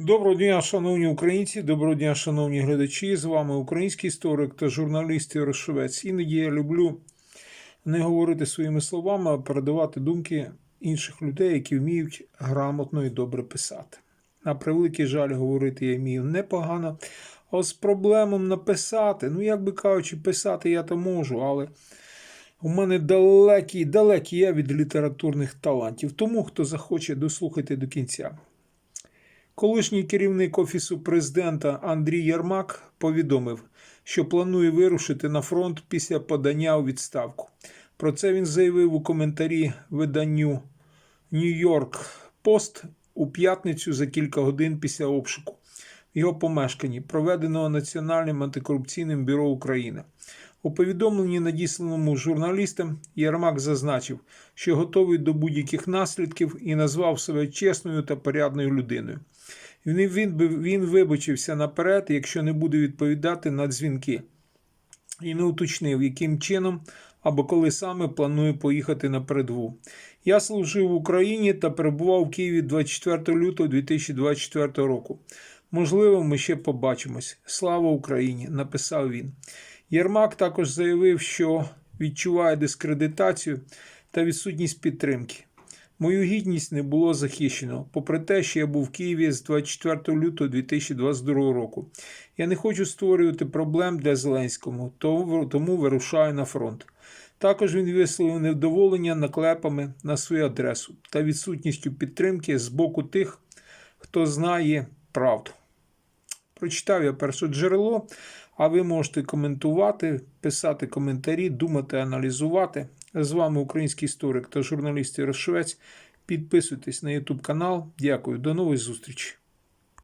Доброго дня, шановні українці, доброго дня, шановні глядачі. З вами український історик та журналіст Ярошовець. Іноді я люблю не говорити своїми словами, а передавати думки інших людей, які вміють грамотно і добре писати. На превеликий жаль, говорити я вмію непогано, а з проблемом написати, ну як би кажучи, писати я то можу, але у мене далекий, далекий я від літературних талантів. Тому, хто захоче, дослухайте до кінця. Колишній керівник Офісу президента Андрій Ярмак повідомив, що планує вирушити на фронт після подання у відставку. Про це він заявив у коментарі виданню Нью-Йорк Пост у п'ятницю за кілька годин після обшуку в його помешканні, проведеного Національним антикорупційним бюро України. У повідомленні, надісланому журналістам, Єрмак зазначив, що готовий до будь-яких наслідків і назвав себе чесною та порядною людиною. Він, він, він вибачився наперед, якщо не буде відповідати на дзвінки, і не уточнив, яким чином або коли саме планує поїхати на передову. Я служив в Україні та перебував в Києві 24 лютого 2024 року. Можливо, ми ще побачимось. Слава Україні! написав він. Єрмак також заявив, що відчуває дискредитацію та відсутність підтримки. Мою гідність не було захищено, попри те, що я був в Києві з 24 лютого 2022 року. Я не хочу створювати проблем для Зеленського, тому вирушаю на фронт. Також він висловив невдоволення наклепами на свою адресу та відсутністю підтримки з боку тих, хто знає правду. Прочитав я перше джерело, а ви можете коментувати, писати коментарі, думати, аналізувати. З вами український історик та журналіст Ярошовець. Підписуйтесь на YouTube канал. Дякую, до нової зустрічі.